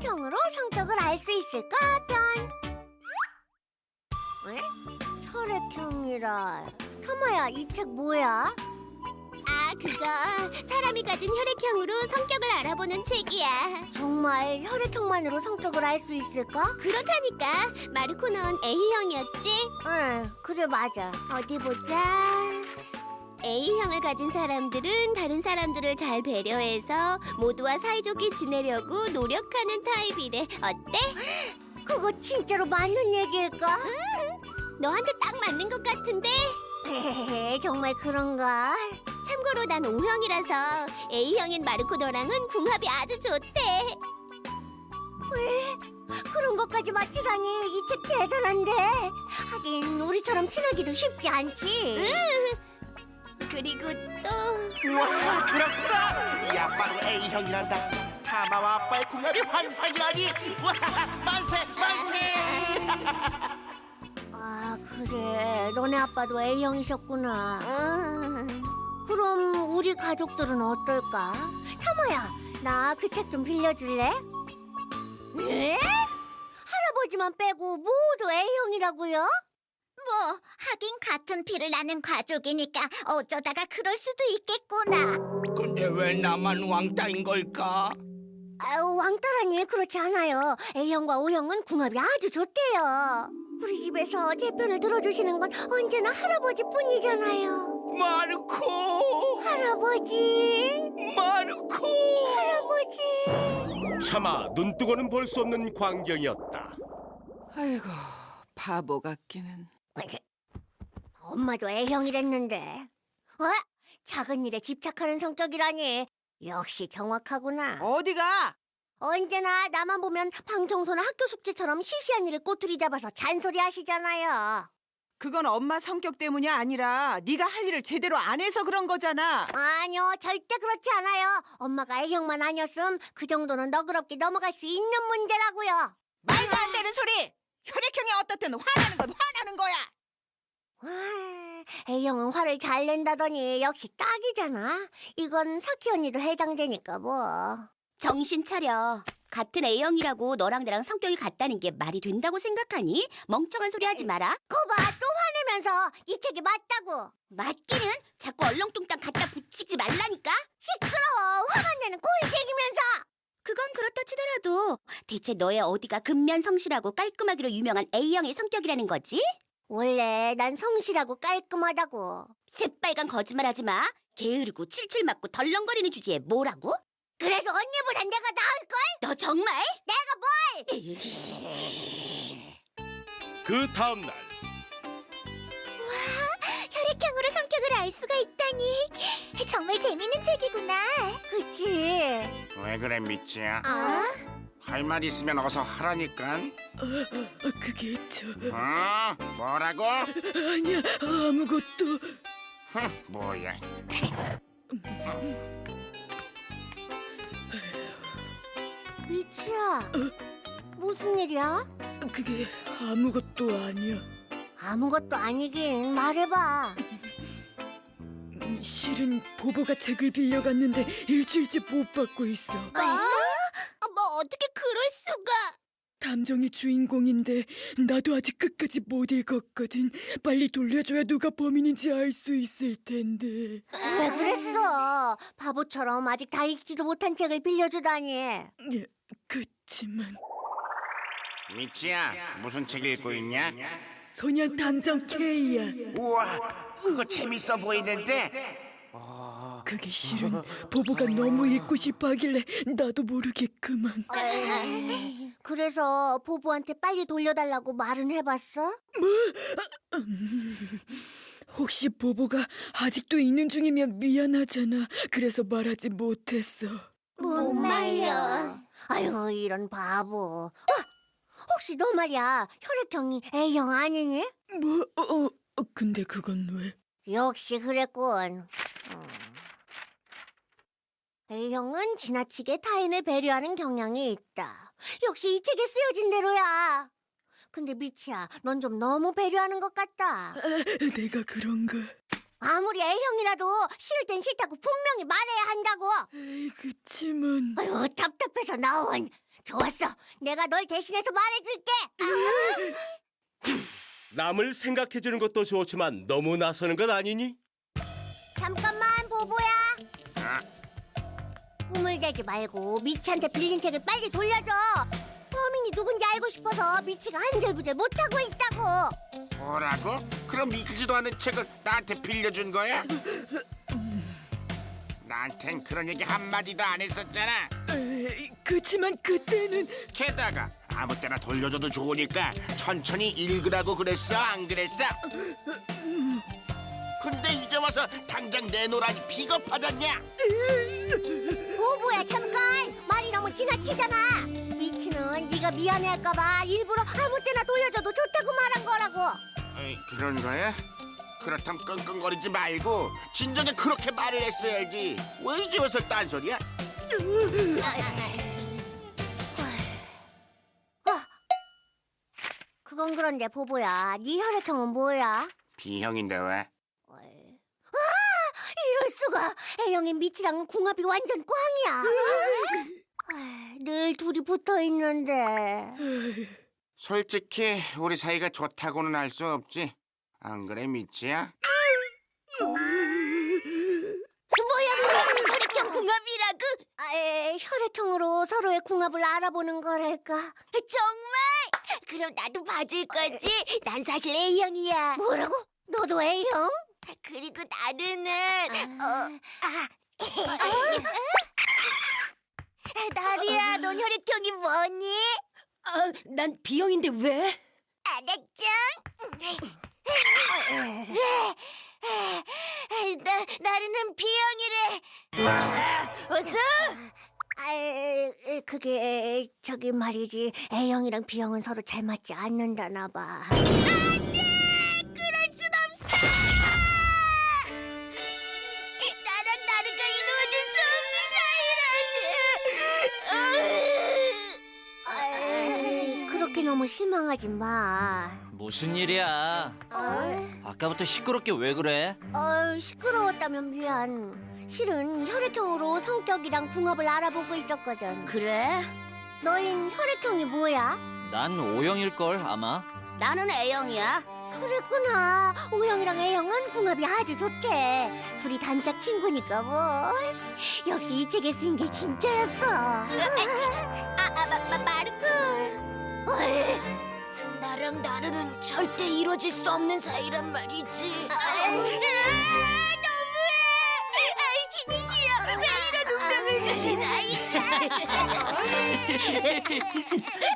혈액형으로 성격을 알 수 있을까 편. 에? 혈액형이라. 타마야, 이 책 뭐야? 아, 그거 사람이 가진 혈액형으로 성격을 알아보는 책이야. 정말 혈액형만으로 성격을 알 수 있을까? 그렇다니까 마르코 넌 A형이었지? 응, 그래 맞아. 어디 보자. A형을 가진 사람들은 다른 사람들을 잘 배려해서 모두와 사이좋게 지내려고 노력하는 타입이래. 어때? 그거 진짜로 맞는 얘기일까? 너한테 딱 맞는 것 같은데? 정말 그런가? 참고로 난 O형이라서 A형인 마르코 너랑은 궁합이 아주 좋대. 그런 것까지 맞히다니 이 책 대단한데. 하긴 우리처럼 친하기도 쉽지 않지. 그리고 또 우와 그렇구나 이 아빠도 A형이란다 타마와 아빠의 궁합이 환상이라니 와 만세 만세 아 그래, 너네 아빠도 A형이셨구나. 음, 그럼 우리 가족들은 어떨까? 타모야, 나 그 책 좀 빌려줄래? 네? 할아버지만 빼고 모두 A형이라고요? 뭐 하긴 같은 피를 나는 가족이니까 어쩌다가 그럴 수도 있겠구나. 근데 왜 나만 왕따인 걸까? 아유, 왕따라니 그렇지 않아요. A형과 O형은 궁합이 아주 좋대요. 우리 집에서 제 편을 들어주시는 건 언제나 할아버지뿐이잖아요. 마르코 할아버지, 마르코 할아버지. 차마 눈 뜨고는 볼 수 없는 광경이었다. 아이고 바보 같기는 엄마도 A형이랬는데. 어? 작은 일에 집착하는 성격이라니. 역시 정확하구나. 어디가? 언제나 나만 보면 방 청소나 학교 숙제처럼 시시한 일을 꼬투리 잡아서 잔소리 하시잖아요. 그건 엄마 성격 때문이 아니라 네가 할 일을 제대로 안 해서 그런 거잖아. 아니요, 절대 그렇지 않아요. 엄마가 A형만 아니었음 그 정도는 너그럽게 넘어갈 수 있는 문제라고요. 말도 안 되는 소리. 혈액형이 어떻든 화나는 건 화나는 거야. 와, A형은 화를 잘 낸다더니 역시 딱이잖아. 이건 사키 언니도 해당되니까 뭐. 정신 차려. 같은 A형이라고 너랑 나랑 성격이 같다는 게 말이 된다고 생각하니? 멍청한 소리 하지 마라. 거봐, 또 화내면서 이 책이 맞다고. 맞기는 자꾸 얼렁뚱땅 갖다 붙이지 말라니까. 시끄러워, 화만 내는 꼴갱이면서. 그건 그렇다 치더라도 대체 너의 어디가 근면성실하고 깔끔하기로 유명한 A형의 성격이라는 거지? 원래 난 성실하고 깔끔하다고. 새빨간 거짓말하지 마. 게으르고 칠칠 맞고 덜렁거리는 주제에 뭐라고? 그래서 언니보단 내가 나을걸? 너 정말? 내가 뭘? 그 다음 날 혈액형으로 성격을 알 수가 있다니 정말 재밌는 책이구나. 그치? 왜 그래 미찌야 아? 할 말 있으면 어서 하라니 까 그게 저 어? 뭐라고? 아니야 아무것도. 흥, 뭐야 미치야. 무슨 일이야? 그게 아무것도 아니야. 아무것도 아니긴 말해봐. 음, 실은 보보가 책을 빌려갔는데 일주일째 못 받고 있어. 수가? 탐정이 주인공인데 나도 아직 끝까지 못 읽었거든. 빨리 돌려줘야 누가 범인인지 알 수 있을 텐데. 왜 그랬어? 바보처럼 아직 다 읽지도 못한 책을 빌려주다니. 예, 그치만 미찌야 무슨 책 읽고 있냐? 소년 탐정 K야. 우와 그거 재밌어 보이는데 그게 실은 보보가 너무 읽고 싶어 하길래 나도 모르게 그만. 에이, 그래서 보보한테 빨리 돌려달라고 말은 해봤어? 혹시 보보가 아직도 있는 중이면 미안하잖아. 그래서 말하지 못했어. 못 말려. 아유 이런 바보. 아! 혹시 너 말이야 혈액형이 A형 아니니? 뭐? 어, 어, 근데 그건 왜? 역시 그랬군. 음. A형은 지나치게 타인을 배려하는 경향이 있다. 역시 이 책에 쓰여진 대로야. 근데 미치야, 넌 좀 너무 배려하는 것 같다. 내가 그런가? 아무리 A형이라도 싫을 땐 싫다고 분명히 말해야 한다고. 에이, 그치만 아유, 답답해서 나온. 좋았어. 내가 널 대신해서 말해줄게. 남을 생각해주는 것도 좋지만 너무 나서는 것 아니니? 잠깐만, 꿈을 대지 말고 미치한테 빌린 책을 빨리 돌려줘. 범인이 누군지 알고 싶어서 미치가 한절부절 못하고 있다고. 뭐라고? 그럼 읽지도 않은 책을 나한테 빌려준 거야? 나한텐 그런 얘기 한마디도 안 했었잖아 에이, 그치만 그때는 게다가 아무 때나 돌려줘도 좋으니까 천천히 읽으라고 그랬어 안 그랬어? 근데 이제 와서 당장 내놓으라니 비겁하잖냐? 말이 너무 지나치잖아. 미치는 네가 미안해할까봐 일부러 아무 때나 돌려줘도 좋다고 말한 거라고. 어이, 그런 거야? 그렇다면 끙끙거리지 말고 진작에 그렇게 말을 했어야지 왜 이제 와서 딴소리야? 그건 그런데 보보야, 네 혈액형은 뭐야? B형인데 왜? 아, 이럴 수가. A형인 미치랑 궁합이 완전 꽝이야. 아, 늘 둘이 붙어 있는데. 솔직히 우리 사이가 좋다고는 할 수 없지 안 그래 미치야? 뭐야, 혈액형 궁합이라고? 아, 에, 혈액형으로 서로의 궁합을 알아보는 거랄까. 정말? 그럼 나도 봐줄 거지? 난 사실 A형이야. 뭐라고? 너도 A형? 그리고 나르는 어, 나리야, 넌 혈액형이 뭐니? 아, 난 B형인데 왜? 알았죠? 나 나르는 B형이래. 자, 어서. 아, 그게 저기 말이지. A형이랑 B형은 서로 잘 맞지 않는다나 봐. 그럴 그렇게 너무 실망하지 마. 무슨 일이야? 어, 아까부터 시끄럽게 왜 그래? 어, 시끄러웠다면 미안. 실은 혈액형으로 성격이랑 궁합을 알아보고 있었거든. 그래? 너흰 혈액형이 뭐야? 난 O형일 걸 아마 나는 A형이야. 그랬구나. O형이랑 A형은 궁합이 아주 좋대. 둘이 단짝 친구니까 뭐. 역시 이 책에 쓰인 게 진짜였어. 나랑 나르는 절대 이루어질 수 없는 사이란 말이지. 아, 너무해. 아이 신이지요. 왜 이런 운명을 주신 아이가?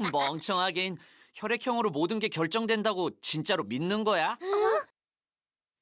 멍청하긴 혈액형으로 모든 게 결정된다고 진짜로 믿는 거야?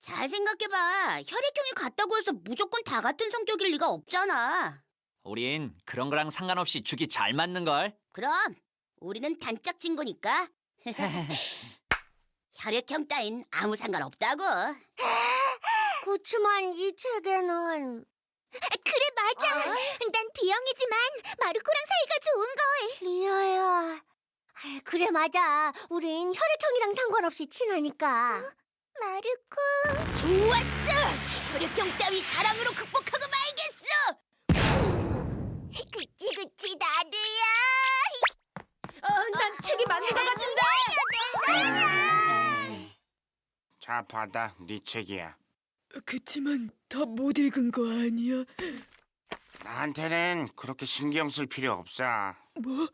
잘 생각해봐. 혈액형이 같다고 해서 무조건 다 같은 성격일 리가 없잖아. 우린 그런 거랑 상관없이 죽이 잘 맞는 걸. 그럼 우리는 단짝 친구니까. 혈액형 따윈 아무 상관없다고. 그치만 이 책에는 그래 맞아. 난 B형이지만 마르코랑 사이가 좋은 걸. 리아야. 아이, 그래 맞아. 우린 혈액형이랑 상관없이 친하니까. 마르코. 좋았어. 혈액형 따위 사랑으로 극복하고 말겠어. 그치 그치 나르 자 받아 네 책이야 그치만 다 못 읽은 거 아니야? 나한테는 그렇게 신경 쓸 필요 없어 뭐?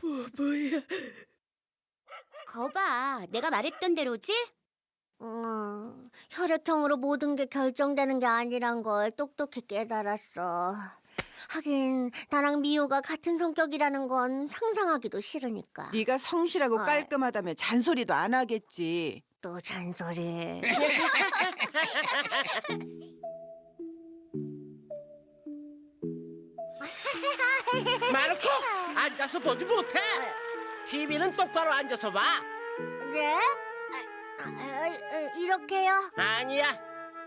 뭐 뭐야? 거봐, 내가 말했던 대로지? 음, 혈액형으로 모든 게 결정되는 게 아니란 걸 똑똑히 깨달았어. 하긴 나랑 미호가 같은 성격이라는 건 상상하기도 싫으니까. 네가 성실하고 어. 깔끔하다며 잔소리도 안 하겠지. 또 잔소리. 마르코 앉아서 보지 못해 TV는 똑바로 앉아서 봐 네? 아, 아, 아, 이렇게요? 아니야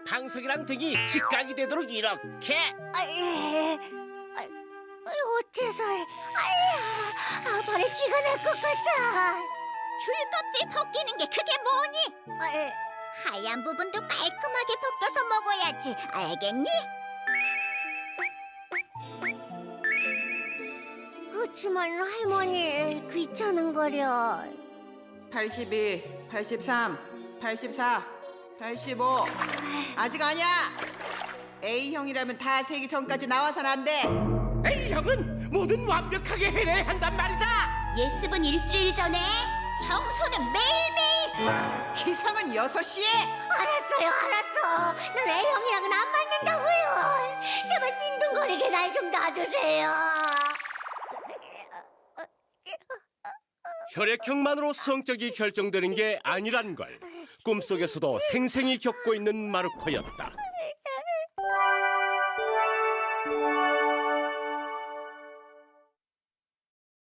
방석이랑 등이 직각이 되도록 이렇게 아, 예. 아, 아, 어째서? 아야, 아, 발에 쥐가 날 것 같아. 귤 껍질 벗기는 게 그게 뭐니? 아, 예. 하얀 부분도 깔끔하게 벗겨서 먹어야지. 알겠니? 그렇지만 할머니 귀찮은 거려. 82, 83, 84, 85. 아직 아니야. A형이라면 다 세기 전까지 나와선 안 돼. A형은 뭐든 완벽하게 해내야 한단 말이다. 예습은 일주일 전에, 청소는 매일매일. 기상은 6시에. 알았어요, 알았어. 난 A형이랑은 안 맞는다고요. 제발 빈둥거리게 날 좀 놔두세요. 혈액형만으로 성격이 결정되는 게 아니란 걸 꿈속에서도 생생히 겪고 있는 마르코였다.